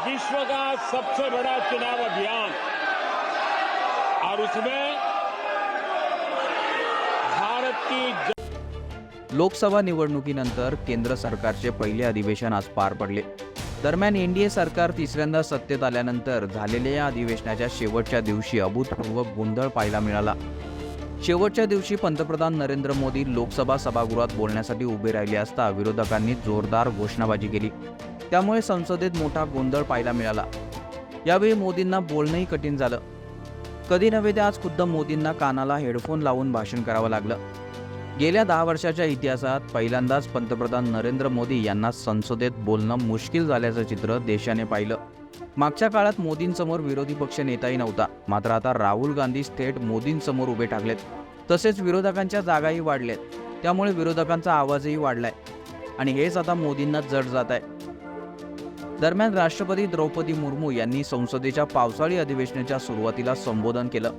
विश्व का सबसे बड़ा चुनाव अभियान। और उसमें भारत की लोकसभा निवडणुकीनंतर केंद्र सरकारचे पहिले अधिवेशन आज पार पडले. दरम्यान एनडीए सरकार तिसऱ्यांदा सत्तेत आल्यानंतर झालेल्या या अधिवेशनाच्या शेवटच्या दिवशी अभूतपूर्व गोंधळ पाहायला मिळाला. शेवटच्या दिवशी पंतप्रधान नरेंद्र मोदी लोकसभा सभागृहात बोलण्यासाठी उभे राहिले असता विरोधकांनी जोरदार घोषणाबाजी केली. त्यामुळे संसदेत मोठा गोंधळ पाहायला मिळाला. यावेळी मोदींना बोलणंही कठीण झालं. कधी नव्हे ते आज खुद्द मोदींना कानाला हेडफोन लावून भाषण करावं लागलं. गेल्या दहा वर्षाच्या इतिहासात पहिल्यांदाच पंतप्रधान नरेंद्र मोदी यांना संसदेत बोलणं मुश्किल झाल्याचं चित्र देशाने पाहिलं. मागच्या काळात मोदींसमोर विरोधी पक्ष नेताही नव्हता. मात्र आता राहुल गांधी थेट मोदींसमोर उभे ठाकलेत तसेच विरोधकांच्या जागाही वाढल्यात. त्यामुळे विरोधकांचा आवाजही वाढलाय. आणि हेच आता मोदींना जड जात आहे. दरम्यान राष्ट्रपती द्रौपदी मुर्मू यांनी संसदेच्या पावसाळी अधिवेशनाच्या सुरुवातीला संबोधन केलं.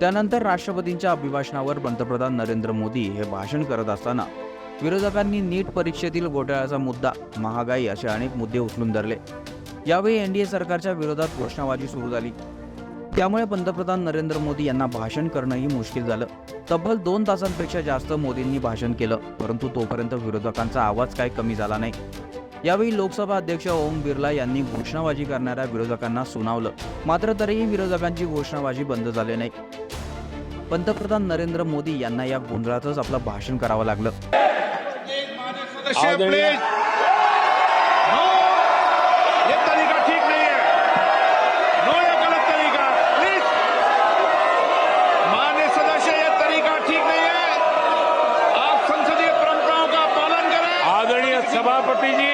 त्यानंतर राष्ट्रपतींच्या अभिभाषणावर पंतप्रधान नरेंद्र मोदी हे भाषण करत असताना विरोधकांनी नीट परीक्षेतील घोटाळ्याचा मुद्दा महागाई असे अनेक मुद्दे उचलून धरले. यावेळी एनडीए सरकारच्या विरोधात घोषणाबाजी सुरू झाली. त्यामुळे पंतप्रधान नरेंद्र मोदी यांना भाषण करणंही मुश्किल झालं. तब्बल दोन तासांपेक्षा जास्त मोदींनी भाषण केलं परंतु तोपर्यंत विरोधकांचा आवाज काय कमी झाला नाही. यावेळी लोकसभा अध्यक्ष ओम बिर्ला यांनी घोषणाबाजी करणाऱ्या विरोधकांना सुनावलं. मात्र तरीही विरोधकांची घोषणाबाजी बंद झाली नाही. पंतप्रधान नरेंद्र मोदी यांना या गोंधळातच आपलं भाषण करावं लागलं. सदस्य आदरणीय- प्लीज नो ये तरीका ठीक नहीं है नो ये गलत तरीका. प्लीज मान्य सदस्य ये तरीका ठीक नहीं है आप संसदीय परंपराओं का पालन करें। आदरणीय सभापति जी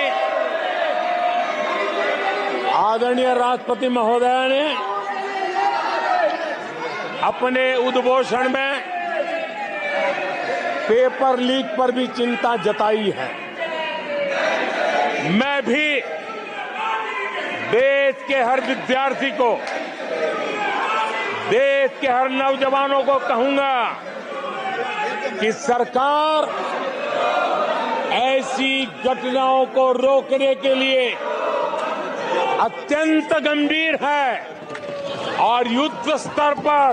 आदरणीय राष्ट्रपति महोदय ने अपने उद्घोषण में पेपर लीक पर भी चिंता जताई है। मैं भी देश के हर विद्यार्थी को, देश के हर नौजवानों को कहूँगा कि सरकार ऐसी घटनाओं को रोकने के लिए अत्यंत गंभीर है और युद्ध स्तर पर